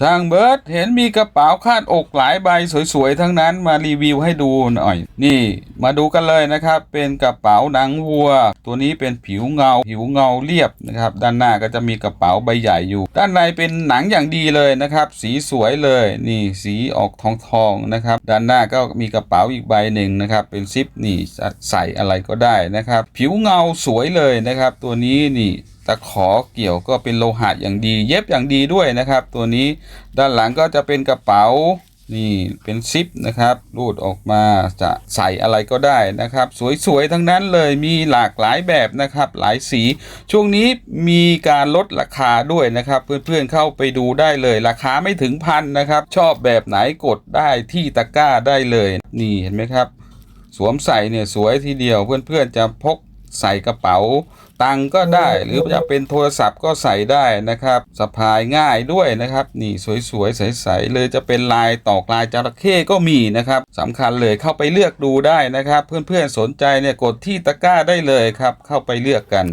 ช่างเบิร์ดเห็นมีกระเป๋าคาดอกหลายใบสวยๆ ทั้งนั้นมารีวิวให้ดูหน่อย นี่มาดูกันเลยนะครับ เป็นกระเป๋าหนังวัว ตัวนี้เป็นผิวเงา ผิวเงาเรียบนะครับ ด้านหน้าก็จะมีกระเป๋าใบใหญ่อยู่ ด้านในเป็นหนังอย่างดีเลยนะครับ สีสวยเลย นี่สีออกทองทองนะครับ ด้านหน้าก็มีกระเป๋าอีกใบหนึ่งนะครับ เป็นซิปนี่ใส่อะไรก็ได้นะครับ ผิวเงาสวยเลยนะครับ ตัวนี้นี่ ตะขอเกี่ยวก็เป็นโลหะอย่างดี เย็บอย่างดีด้วยนะครับ ตัวนี้ด้านหลังก็จะเป็นกระเป๋านี่เป็นซิปนะครับรูดออกมาจะใส่อะไรก็ได้นะครับ สวยๆ ทั้งนั้นเลยมีหลากหลายแบบนะครับ หลายสี ช่วงนี้มีการลดราคาด้วยนะครับ เพื่อนๆเข้าไปดูได้เลย ราคาไม่ถึงพันนะครับ ชอบแบบไหนกดได้ที่ตะกร้าได้เลย นี่เห็นไหมครับ สวมใส่เนี่ยสวยทีเดียวเพื่อนๆจะพก ใส่กระเป๋า ตังค์ก็ได้ หรือจะเป็นโทรศัพท์ก็ใส่ได้นะครับสะพายง่ายด้วยนะครับ นี่สวยๆใสๆเลยจะเป็นลายตอกลายจระเข้ก็มีนะครับสำคัญเลยเข้าไปเลือกดูได้นะครับ เพื่อนๆสนใจเนี่ยกดที่ตะกร้าได้เลยครับ เข้าไปเลือกกัน